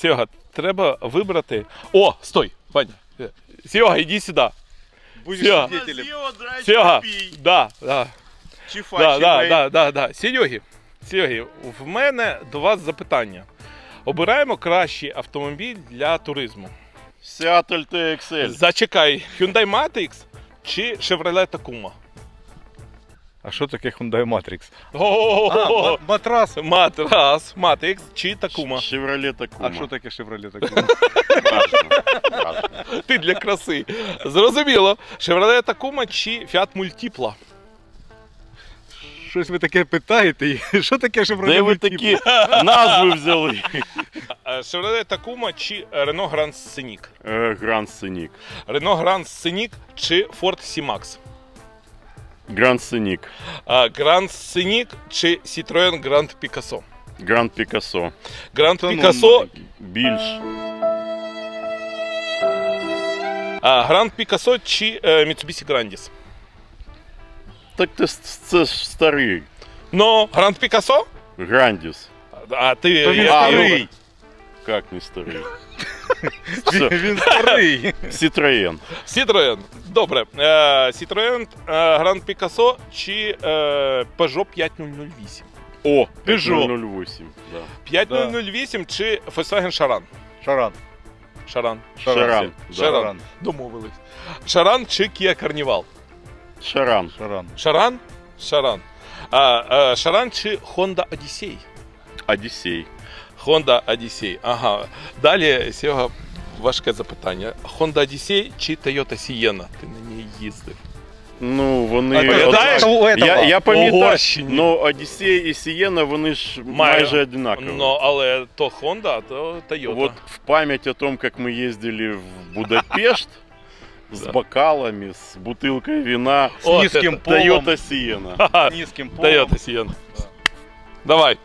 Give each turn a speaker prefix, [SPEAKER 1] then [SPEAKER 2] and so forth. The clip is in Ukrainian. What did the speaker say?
[SPEAKER 1] Серега, треба вибрати. О, стой, Ваня. Серега, іди сюди.
[SPEAKER 2] Будешь
[SPEAKER 1] Всё.
[SPEAKER 2] свидетелем.
[SPEAKER 1] Серега, да, да,
[SPEAKER 2] Чифа,
[SPEAKER 1] да, да,
[SPEAKER 2] чифа.
[SPEAKER 1] да, да, да. Сереги, Сереги, в мене до вас запитання. Обираємо кращий автомобіль для туризму.
[SPEAKER 2] Seattle TXL.
[SPEAKER 1] Зачекай, Hyundai Matrix чи Chevrolet Tacoma?
[SPEAKER 3] А що таке Hyundai Matrix?
[SPEAKER 1] О,
[SPEAKER 3] матрас.
[SPEAKER 1] Матрас, Matrix чи?
[SPEAKER 2] Chevrolet Tacoma.
[SPEAKER 3] А що таке Chevrolet?
[SPEAKER 2] Страшно. Страшно.
[SPEAKER 1] Ти для краси. Зрозуміло. Chevrolet чи Fiat Multipla?
[SPEAKER 3] Щось ви таке питаєте? Що таке Chevrolet
[SPEAKER 2] Де ви
[SPEAKER 3] Multipla?
[SPEAKER 2] такі назви взяли?
[SPEAKER 1] Е, Chevrolet Tacoma чи Renault Grand Scenic?
[SPEAKER 2] Е, Scenic.
[SPEAKER 1] Renault Grand Scenic чи Ford C-Max?
[SPEAKER 2] Гранд Scenic.
[SPEAKER 1] Е, Grand Scenic чи Citroën Grand Picasso?
[SPEAKER 2] Гранд Пікассо.
[SPEAKER 1] Grand
[SPEAKER 2] Та ну,
[SPEAKER 1] Picasso,
[SPEAKER 2] Більш.
[SPEAKER 1] а, Grand Picasso чи е, Mitsubishi Grandis?
[SPEAKER 2] Так ти с- це ж старий.
[SPEAKER 1] Ну, Grand Picasso?
[SPEAKER 2] Грандіс.
[SPEAKER 1] А ти
[SPEAKER 3] То він
[SPEAKER 1] я-
[SPEAKER 3] старий.
[SPEAKER 2] Як не старий?
[SPEAKER 3] Він, він старий.
[SPEAKER 2] Citroën.
[SPEAKER 1] Citroën. Добре. Е, Citroën е, Grand Picasso чи е, Peugeot 5008?
[SPEAKER 2] О,
[SPEAKER 3] Peugeot.
[SPEAKER 2] 008. Да.
[SPEAKER 1] 5008 чи Volkswagen Charan?
[SPEAKER 3] Шаран.
[SPEAKER 1] Шаран.
[SPEAKER 2] Шаран. да.
[SPEAKER 1] Шаран. Домовились. Шаран чи Kia Carnival?
[SPEAKER 2] Шаран.
[SPEAKER 3] Шаран.
[SPEAKER 1] Шаран? Шаран. А, е, Шаран чи Honda Odyssey?
[SPEAKER 2] Одіссей.
[SPEAKER 1] Honda Odyssey. Ага. Далі, Серега, важке запитання. Honda Odyssey чи Toyota Sienna? Ти на ній їздив.
[SPEAKER 2] Ну, вони.
[SPEAKER 1] А пам'ятаєш?
[SPEAKER 3] У этого.
[SPEAKER 2] Я, я пам'ятаю,
[SPEAKER 1] Угорщині.
[SPEAKER 2] ну Одіссей і Сієна, вони ж майже одинакові.
[SPEAKER 1] Ну, але то Honda, а то Toyota.
[SPEAKER 2] Вот в память о том, как мы ездили в Будапешт с бокалами, с бутылкой вина,
[SPEAKER 3] З
[SPEAKER 1] От
[SPEAKER 3] низьким
[SPEAKER 1] это.
[SPEAKER 3] полом.
[SPEAKER 2] Toyota Sienna.
[SPEAKER 1] Ха-ха,
[SPEAKER 3] Низьким полом.
[SPEAKER 1] Toyota Sienna. Давай.